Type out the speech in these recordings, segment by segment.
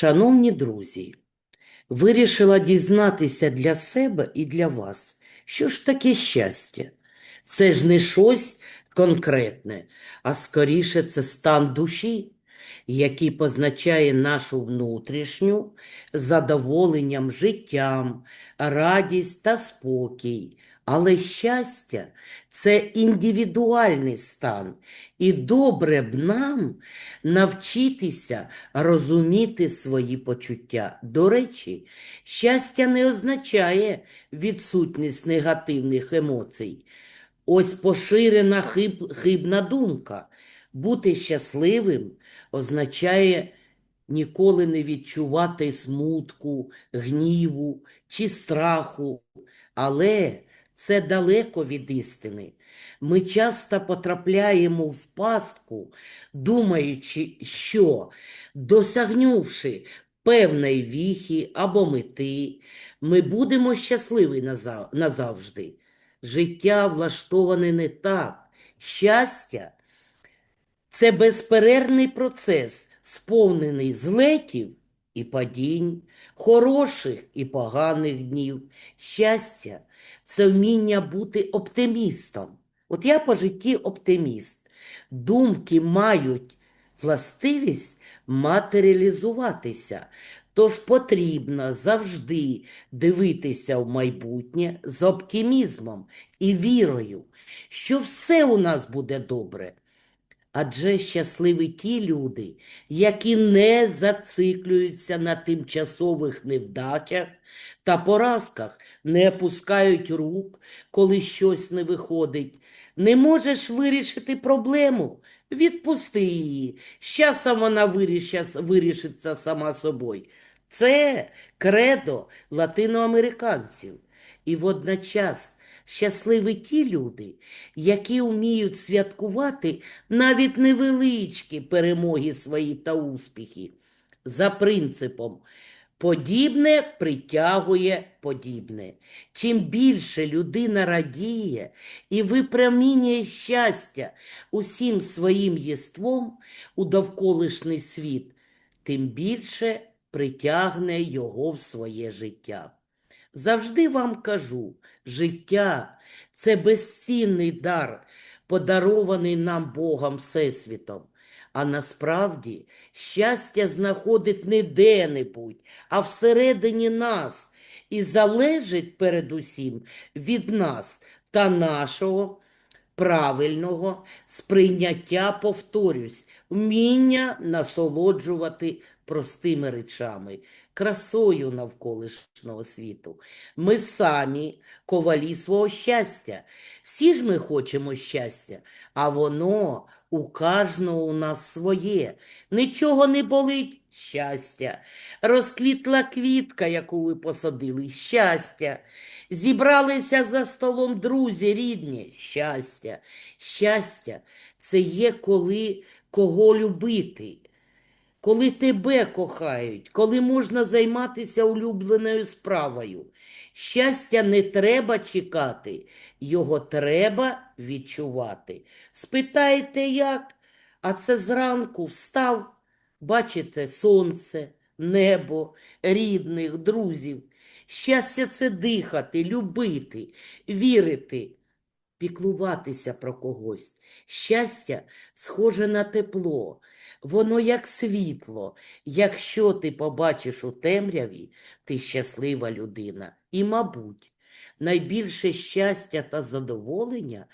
Шановні друзі, вирішила дізнатися для себе і для вас, що ж таке щастя? Це ж не щось конкретне, а скоріше це стан душі, який позначає нашу внутрішню задоволенням життям, радість та спокій. Але щастя це індивідуальний стан, і добре б нам навчитися розуміти свої почуття. До речі, щастя не означає відсутність негативних емоцій. Ось поширена хиб, хибна думка. Бути щасливим означає ніколи не відчувати смутку, гніву чи страху. Але це далеко від істини. Ми часто потрапляємо в пастку, думаючи, що, досягнувши певної віхи або мети, ми будемо щасливі назавжди. Життя влаштоване не так. Щастя це безперервний процес, сповнений злетів і падінь, хороших і поганих днів. Щастя це вміння бути оптимістом. От я по житті оптиміст. Думки мають властивість матеріалізуватися. Тож потрібно завжди дивитися в майбутнє з оптимізмом і вірою, що все у нас буде добре. Адже щасливі ті люди, які не зациклюються на тимчасових невдачах та поразках, не опускають рук, коли щось не виходить. Не можеш вирішити проблему, відпусти її. З часом вона вирішиться сама собою. Це кредо латиноамериканців. І водночас щасливі ті люди, які вміють святкувати навіть невеличкі перемоги свої та успіхи. За принципом подібне притягує подібне. Чим більше людина радіє і випромінює щастя усім своїм єством у довколишній світ, тим більше притягне його в своє життя. Завжди вам кажу, життя це безцінний дар, подарований нам Богом Всесвітом. А насправді щастя знаходить не де-небудь, а всередині нас і залежить передусім від нас та нашого правильного сприйняття, повторюсь, вміння насолоджувати простими речами, красою навколишнього світу. Ми самі ковалі свого щастя. Всі ж ми хочемо щастя, а воно у кожного у нас своє. Нічого не болить щастя. Розквітла квітка, яку ви посадили, щастя. Зібралися за столом друзі, рідні, щастя. Щастя це є коли кого любити коли тебе кохають, коли можна займатися улюбленою справою. Щастя не треба чекати, його треба відчувати. Спитаєте, як? А це зранку встав, бачите сонце, небо, рідних, друзів. Щастя це дихати, любити, вірити, піклуватися про когось. Щастя схоже на тепло. Воно як світло. Якщо ти побачиш у темряві, ти щаслива людина. І, мабуть, найбільше щастя та задоволення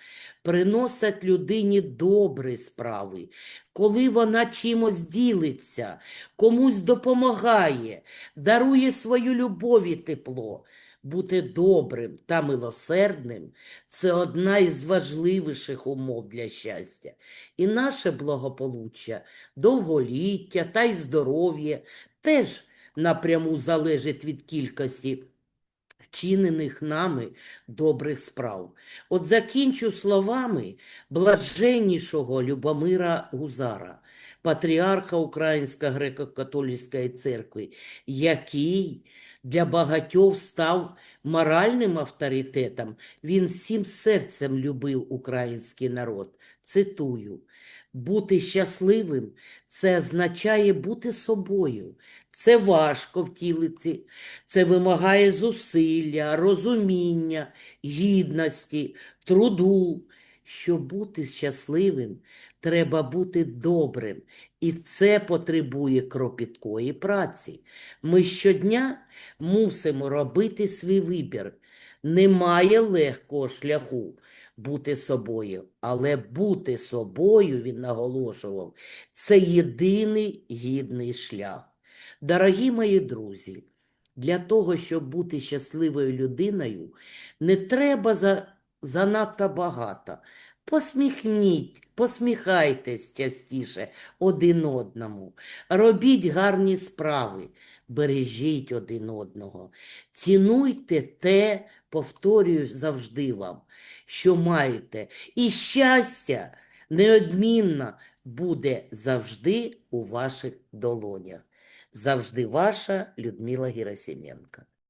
приносять людині добрі справи, коли вона чимось ділиться, комусь допомагає, дарує свою любов і тепло. Бути добрим та милосердним це одна із важливіших умов для щастя. І наше благополуччя, довголіття та й здоров'я теж напряму залежить від кількості вчинених нами добрих справ. От закінчу словами блаженнішого Любомира Гузара, патріарха Української греко-католицької церкви, який для багатьох став моральним авторитетом. Він всім серцем любив український народ. Цитую. Бути щасливим це означає бути собою. Це важко втілити, це вимагає зусилля, розуміння, гідності, труду. Щоб бути щасливим, треба бути добрим, і це потребує кропіткої праці. Ми щодня мусимо робити свій вибір. Немає легкого шляху бути собою, але бути собою, він наголошував, це єдиний гідний шлях. Дорогі мої друзі, для того, щоб бути щасливою людиною, не треба за, занадто багато. Посміхніть, посміхайтесь частіше один одному, робіть гарні справи, бережіть один одного, цінуйте те, повторюю завжди вам, що маєте, і щастя неодмінно буде завжди у ваших долонях. Завжди ваша Людмила Герасименко.